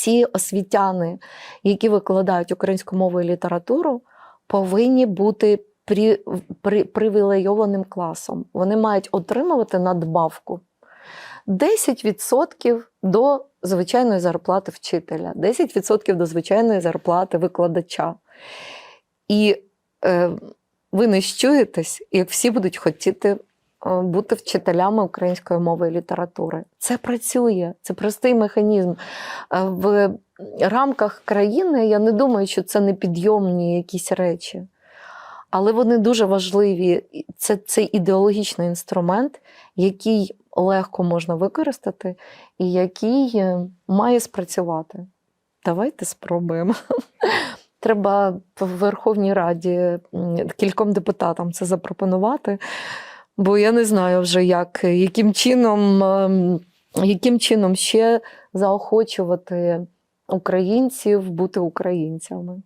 всі освітяни, які викладають українську мову і літературу, повинні бути при, при, привілейованим класом. Вони мають отримувати надбавку 10% до звичайної зарплати вчителя, 10% до звичайної зарплати викладача. І е, ви не щуєтесь, як всі будуть хотіти бути вчителями української мови і літератури. Це працює, це простий механізм. Е, В рамках країни я не думаю, що це непідйомні якісь речі. Але вони дуже важливі. Це цей ідеологічний інструмент, який легко можна використати і який е, має спрацювати. Давайте спробуємо. Треба в Верховній Раді кільком депутатам це запропонувати, бо я не знаю вже, як, яким чином, ем, яким чином ще заохочувати українців бути українцями.